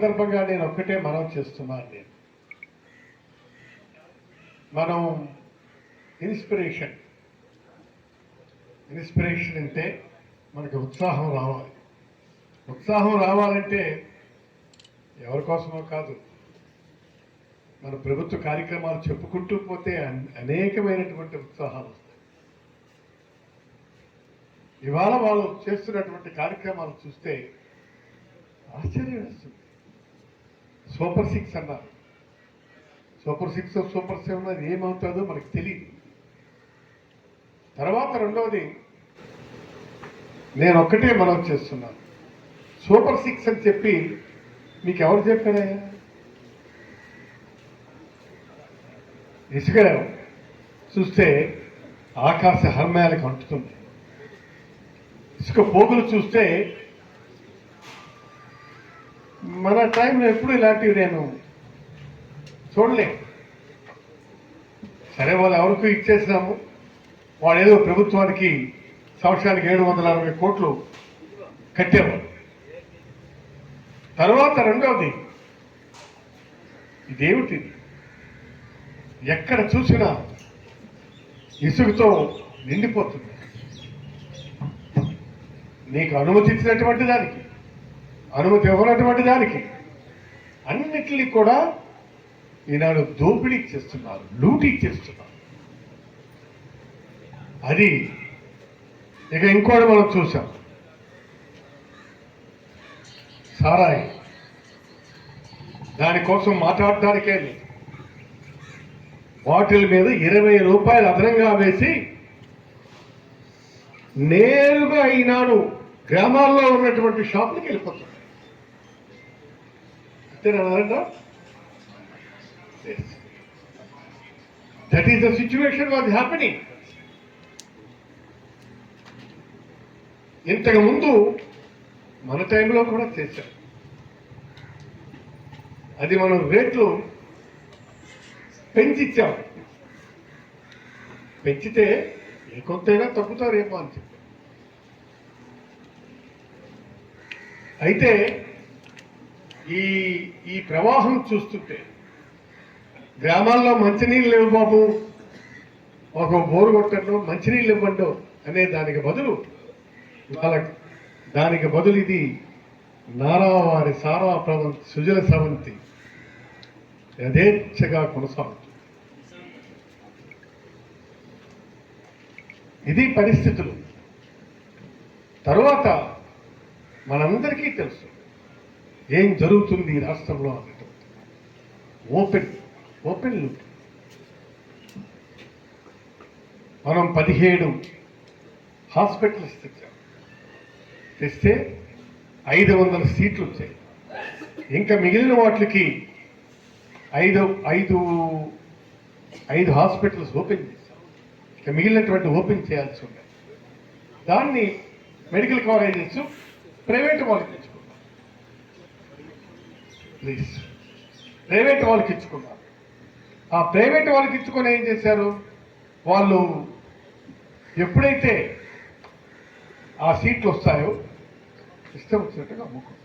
సందర్భంగా నేను ఒక్కటే మనం చేస్తున్నాను నేను మనం ఇన్స్పిరేషన్ ఇన్స్పిరేషన్ అంటే మనకి ఉత్సాహం రావాలి. ఉత్సాహం రావాలంటే ఎవరి కోసమో కాదు మన ప్రభుత్వ కార్యక్రమాలు చెప్పుకుంటూ పోతే అనేకమైనటువంటి ఉత్సాహాలు వస్తాయి. ఇవాళ వాళ్ళు చేస్తున్నటువంటి కార్యక్రమాలు చూస్తే ఆశ్చర్యం వేస్తుంది. సూపర్ సిక్స్ అన్నారు సూపర్ సిక్స్ సూపర్ సెవెన్ అది ఏమవుతుందో మనకు తెలియదు తర్వాత రెండవది నేను ఒక్కటే మనం చేస్తున్నాను సూపర్ సిక్స్ అని చెప్పి మీకు ఎవరు చెప్పారా? ఇసుక చూస్తే ఆకాశ హర్మయాలకు అంటుతుంది. ఇసుక పోగులు చూస్తే మన టైంలో ఎప్పుడు ఇలాంటివి నేను చూడలే. సరే వాళ్ళు ఎవరికి ఇచ్చేసినాము. వాడు ఏదో ప్రభుత్వానికి సంవత్సరానికి ఏడు వందల అరవై కోట్లు కట్టేవారు తర్వాత రెండవది ఇదేమిటి? ఎక్కడ చూసినా ఇసుగుతో నిండిపోతుంది. నీకు అనుమతి ఇచ్చినటువంటి దానికి. అనుమతి ఇవ్వనటువంటి దానికి. అన్నిటినీ కూడా ఈనాడు దోపిడీ చేస్తున్నారు లూటీ చేస్తున్నారు. అది ఇక ఇంకోటి మనం చూసాం సారాయి. దానికోసం మాట్లాడటానికే బాటిల్ మీద ఇరవై రూపాయలు అదనంగా వేసి నేరుగా ఈనాడు గ్రామాల్లో ఉన్నటువంటి షాపులకు వెళ్ళిపోతాం. అంతేనా that is the situation was happening ఇంతకు ముందు మన టైంలో కూడా చేశారు అది మనం రేట్లు పెంచిచ్చాం. పెంచితే ఏ కొంతైనా తగ్గుతారేమో అని చెప్పి అయితే ఈ ఈ ప్రవాహం చూస్తుంటే గ్రామాల్లో మంచినీళ్ళు లేవు బాబు. ఒక బోరు కొట్టండు మంచినీళ్ళు ఇవ్వండు అనే దానికి బదులు ఇవాళ దానికి బదులు ఇది నారావారి సారా ప్రవంతి సుజల సవంతి. యథేచ్ఛగా కొనసాగుతుంది. ఇది పరిస్థితులు. తరువాత మనందరికీ తెలుసు. ఏం జరుగుతుంది ఈ రాష్ట్రంలో అన్నటువంటి ఓపెన్ ఓపెన్ లుక్ మనం పదిహేడు హాస్పిటల్స్ తెచ్చాం. తెస్తే ఐదు వందల సీట్లు వచ్చాయి. ఇంకా మిగిలిన వాటికి ఐదు ఐదు ఐదు హాస్పిటల్స్ ఓపెన్ చేశాం. ఇంకా మిగిలినటువంటి ఓపెన్ చేయాల్సి ఉంది దాన్ని మెడికల్ కాలేజెస్ ప్రైవేట్ కాలేజెస్ ఇచ్చుకున్నాం ప్లీజ్. ప్రైవేట్ వాళ్ళకి ఇచ్చుకున్నారు ఆ ప్రైవేట్ వాళ్ళకి ఇచ్చుకొని ఏం చేశారు? వాళ్ళు ఎప్పుడైతే ఆ సీట్లు వస్తాయో ఇష్టం వచ్చినట్టుగా అమ్ముకుంటారు.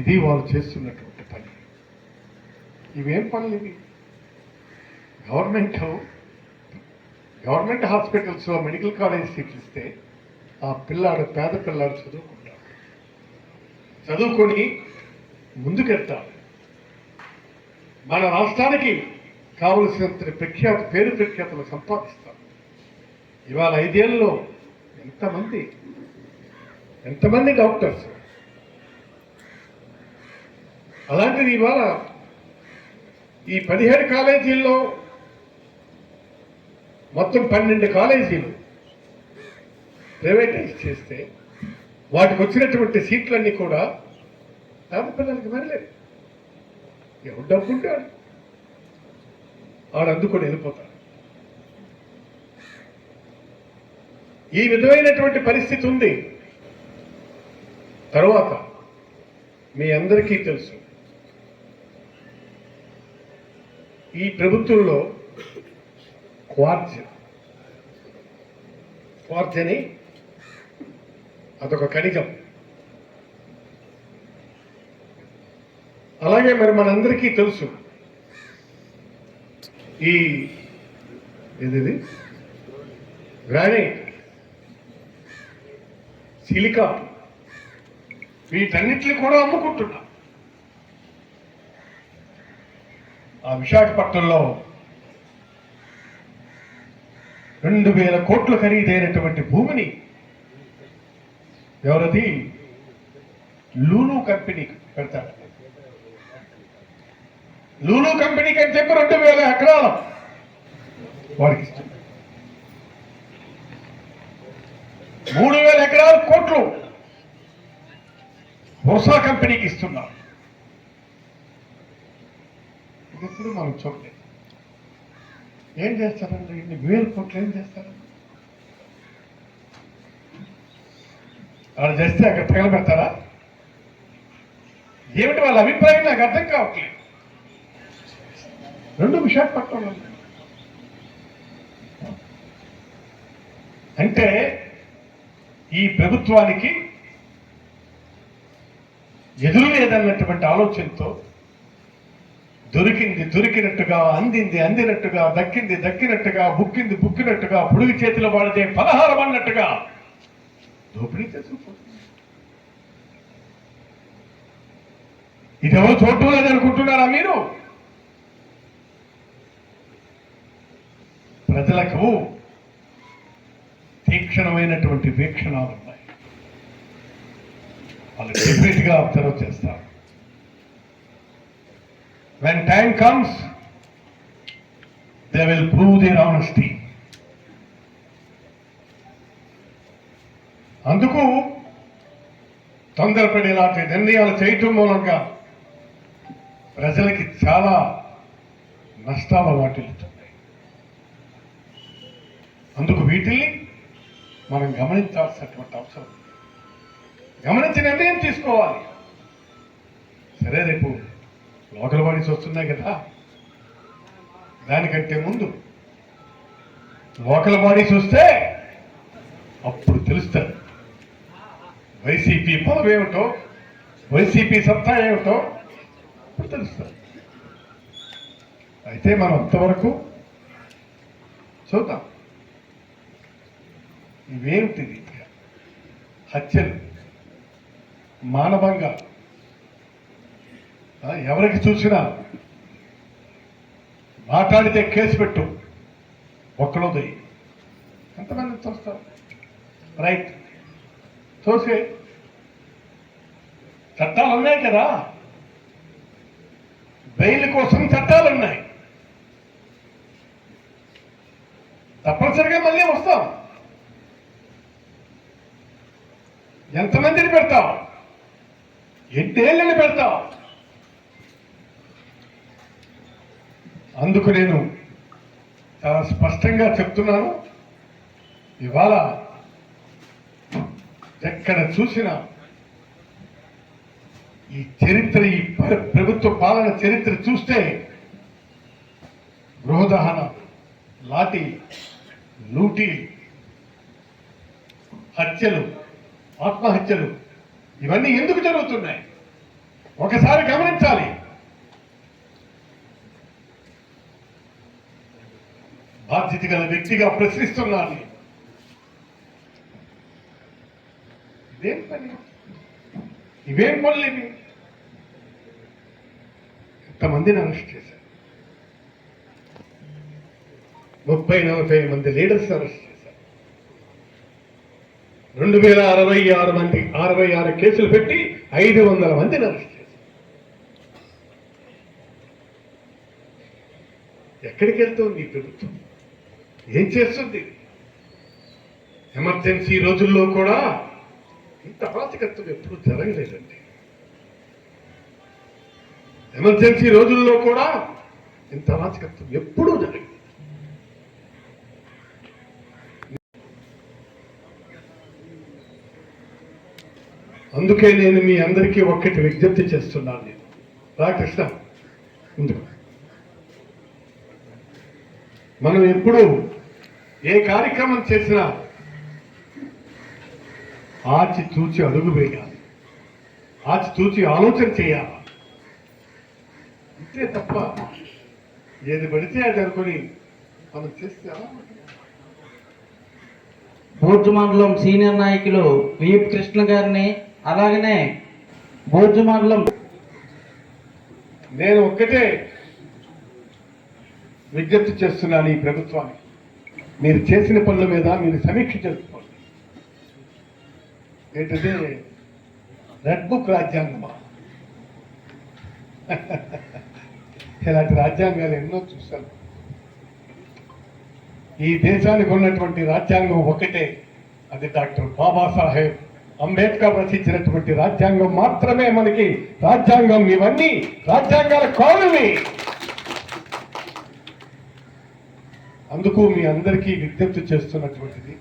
ఇది వాళ్ళు చేస్తున్నటువంటి పని. ఇవేం పనులు ఇవి? గవర్నమెంట్ గవర్నమెంట్ హాస్పిటల్స్లో మెడికల్ కాలేజ్ సీట్లు ఇస్తే ఆ పిల్లాడు పేద పిల్లాడు చదువుకుంటాడు. చదువుకొని ముందుకెళ్తాడు మన రాష్ట్రానికి కావలసినంత ప్రఖ్యాత పేరు ప్రఖ్యాతలు సంపాదిస్తాం. ఇవాళ ఐదేళ్ళలో ఎంతమంది ఎంతమంది డాక్టర్స్? అలాంటిది ఇవాళ ఈ పదిహేడు కాలేజీల్లో మొత్తం పన్నెండు కాలేజీలు ప్రైవేటైజ్ చేస్తే వాటికి వచ్చినటువంటి సీట్లన్నీ కూడా పిల్లలకి మరలేదు. ఎవరు డబ్బు ఉంటాడు ఆడు అందుకొని వెళ్ళిపోతాడు. ఈ విధమైనటువంటి పరిస్థితి ఉంది. తరువాత మీ అందరికీ తెలుసు. ఈ ప్రభుత్వంలో క్వార్జ్ క్వార్జ్ అని అదొక ఖనిజం. అలాగే మరి మనందరికీ తెలుసు. ఈ ఏది గ్రానైట్. సిలికా. వీటన్నిటిని కూడా అమ్ముకుంటున్నా. ఆ విశాఖపట్నంలో రెండు వేల కోట్ల ఖరీదైనటువంటి భూమిని ఎవరది? లూలు కంపెనీకి పెడతాడు లూలు కంపెనీకి అని చెప్పి రెండు వేల ఎకరాలు. వారికి మూడు వేల ఎకరాలు కోట్లు బొర్సా కంపెనీకి ఇస్తున్నారు ఇది ఎప్పుడు మనం చూడలేదు. ఏం చేస్తారండి? ఇన్ని వేలు కోట్లు ఏం చేస్తారు? వాళ్ళు చేస్తే అక్కడ తగలబెడతారా? ఏమిటి వాళ్ళ అభిప్రాయం? నాకు అర్థం కావట్లేదు. రెండు విశాఖపట్నంలో ఉన్నాయి. అంటే ఈ ప్రభుత్వానికి ఎదురు లేదన్నటువంటి ఆలోచనతో దొరికింది దొరికినట్టుగా అందింది అందినట్టుగా దక్కింది దక్కినట్టుగా బుక్కింది బుక్కినట్టుగా పుడుగు చేతిలో వాడితే పదహారం అన్నట్టుగా దోపిడీ చేసుకుపోతుంది ఇదేమో చూడటం లేదనుకుంటున్నారా మీరు ప్రజలకు తీక్షణమైనటువంటి వీక్షణాలు ఉన్నాయి. వాళ్ళు డెఫినెట్గా అబ్జర్వ్ చేస్తారు. When time comes they will prove their honesty అందుకు తొందరపడి ఇలాంటి నిర్ణయాలు చేయటం మూలంగా ప్రజలకి చాలా నష్టాలు వాటిల్లుతున్నాయి అందుకు వీటిల్ని మనం గమనించాల్సినటువంటి అవసరం గమనించి నిర్ణయం తీసుకోవాలి. సరే రేపు లోకల్ బాడీస్ వస్తున్నాయి కదా. దానికంటే ముందు లోకల్ బాడీస్ వస్తే అప్పుడు తెలుస్తుంది వైసీపీ పదవి ఏమిటో వైసీపీ సత్తా ఏమిటో అప్పుడు తెలుస్తుంది అయితే మనం అంతవరకు చూద్దాం. ఇవేమిటిది హత్యలు మానవంగా ఎవరికి చూసినా మాట్లాడితే కేసు పెట్టు ఒక్కడోది ఎంతమంది చూస్తారు రైట్. చూసే చట్టాలు ఉన్నాయి కదా? బెయిల్ కోసం చట్టాలు ఉన్నాయి. తప్పనిసరిగా మళ్ళీ వస్తాం. ఎంతమందిని పెడతాం ఎన్నేళ్ళని పెడతాం అందుకు నేను చాలా స్పష్టంగా చెప్తున్నాను. ఇవాళ ఎక్కడ చూసినా ఈ చరిత్ర ఈ ప్రభుత్వ పాలన చరిత్ర చూస్తే గృహదహన లాఠీ లూటీ హత్యలు ఆత్మహత్యలు. ఇవన్నీ ఎందుకు జరుగుతున్నాయి? ఒకసారి గమనించాలి. బాధ్యత గల వ్యక్తిగా ప్రశ్నిస్తున్నాను. ఇదేం పని? ఇవేం పనులు ఇవి? ఎంతమందిని అరెస్ట్ చేశారు? ముప్పై నలభై మంది లీడర్స్ అరెస్ట్ చేశారు. రెండు వేల అరవై ఆరు మంది అరవై ఆరు కేసులు పెట్టి ఐదు వందల మందిని అరెస్ట్ చేశారు. ఎక్కడికి వెళ్తుంది ప్రభుత్వం? ఏం చేస్తుంది? ఎమర్జెన్సీ రోజుల్లో కూడా ఇంత అరాచకత్వం ఎప్పుడు జరగలేదండి. ఎమర్జెన్సీ రోజుల్లో కూడా ఇంత అరాచకత్వం ఎప్పుడూ జరగలేదు. అందుకే నేను మీ అందరికీ ఒక్కటి విజ్ఞప్తి చేస్తున్నాను. నేను రాకృష్ణ ముందుకు మనం ఎప్పుడు ఏ కార్యక్రమం చేసినా ఆచి తూచి అడుగు వేయాలి. ఆచి తూచి ఆలోచన చేయాలి. అంతే తప్ప ఏది పడితే అది అనుకుని మనం చేస్తే ఎలా మండలం సీనియర్ నాయకులు విఎఫ్ కృష్ణ గారిని అలాగనే బూర్జు మండలం నేను ఒక్కటే విజ్ఞప్తి చేస్తున్నాను ఈ ప్రభుత్వానికి. మీరు చేసిన పనుల మీద మీరు సమీక్ష చేసుకోండి. ఏంటంటే రెడ్ బుక్ రాజ్యాంగమా? ఇలాంటి రాజ్యాంగాలు ఎన్నో చూశాను. ఈ దేశానికి ఉన్నటువంటి రాజ్యాంగం ఒకటే అది డాక్టర్ బాబాసాహెబ్ అంబేద్కర్ రచించినటువంటి రాజ్యాంగం మాత్రమే మనకి రాజ్యాంగం ఇవన్నీ రాజ్యాంగాల కాలువి. అందుకు మీ అందరికీ విజ్ఞప్తి చేస్తున్నటువంటిది.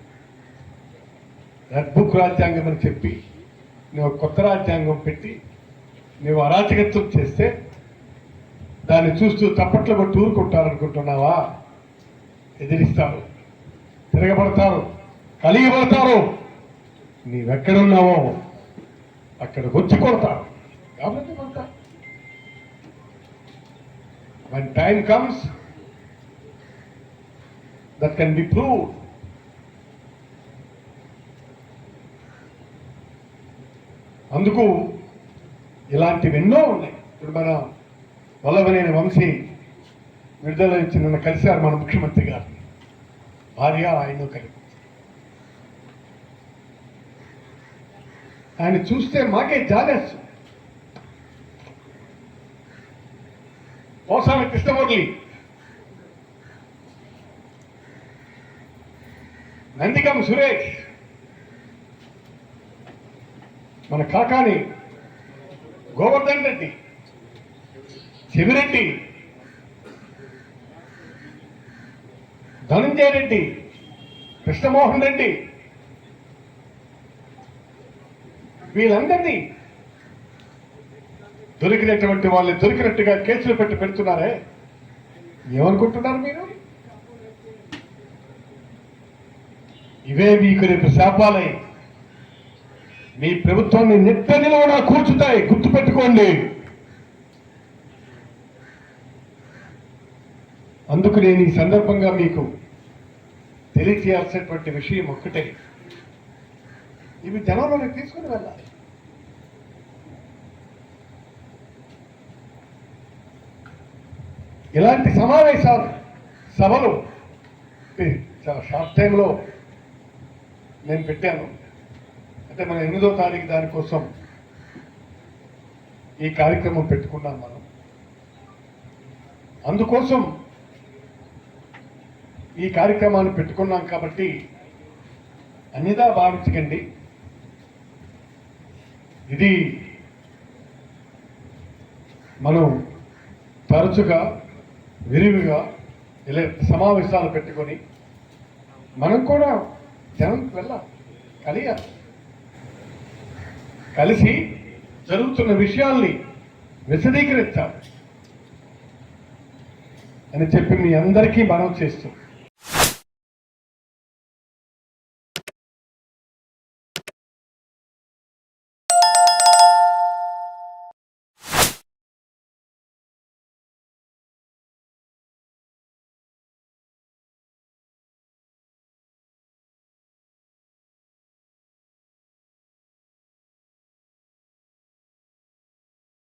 రెడ్ బుక్ రాజ్యాంగం అని చెప్పి నువ్వు కొత్త రాజ్యాంగం పెట్టి నువ్వు అరాచకత్వం చేస్తే దాన్ని చూస్తూ తప్పట్లు కొట్టి ఊరుకుంటారనుకుంటున్నావా? ఎదిరిస్తారు తిరగబడతారు కలిగిపడతారు నీవెక్కడున్నావో అక్కడ వచ్చి కొడతా. కాబట్టి కొడతా. When time comes that can be proved. అందుకు ఇలాంటివి ఎన్నో ఉన్నాయి. ఇప్పుడు మన వల్లభనేని వంశీ విడుదల ఇచ్చి నిన్న కలిశారు మన ముఖ్యమంత్రి గారు. భార్య ఆయన కలిపి. ఆయన చూస్తే మాకే జాలేస్తుంది పోసాని కృష్ణమురళి నందికం సురేష్. మన కాకాని గోవర్ధన్ రెడ్డి. శివిరెడ్డి ధనంజయ రెడ్డి. కృష్ణమోహన్ రెడ్డి. వీళ్ళందరినీ దొరికినటువంటి వాళ్ళు దొరికినట్టుగా కేసులు పెట్టి పెడుతున్నారే? ఏమనుకుంటున్నారు మీరు? ఇవే మీకు రేపు శాపాలై. మీ ప్రభుత్వాన్ని నిత్య నిలవన కూర్చుతాయి. గుర్తుపెట్టుకోండి అందుకు నేను ఈ సందర్భంగా మీకు తెలియచేయాల్సినటువంటి విషయం ఒక్కటే. ఇవి జనంలోకి తీసుకుని వెళ్ళాలి. ఇలాంటి సమావేశాలు సభలు చాలా షార్ట్ టైంలో నేను పెట్టాను. అంటే మన ఎనిమిదో తారీఖు దానికోసం ఈ కార్యక్రమం పెట్టుకున్నాం మనం. అందుకోసం ఈ కార్యక్రమాన్ని పెట్టుకున్నాం కాబట్టి అన్నిదా భావించకండి. ఇది మనం తరచుగా విరివిగా ఇలా సమావేశాలు పెట్టుకొని మనం కూడా జనంకి వెళ్ళాలి కలియాలి. కలిసి జరుగుతున్న విషయాల్ని విశదీకరించాలి. అని చెప్పి మీ అందరికీ మనం చేస్తూ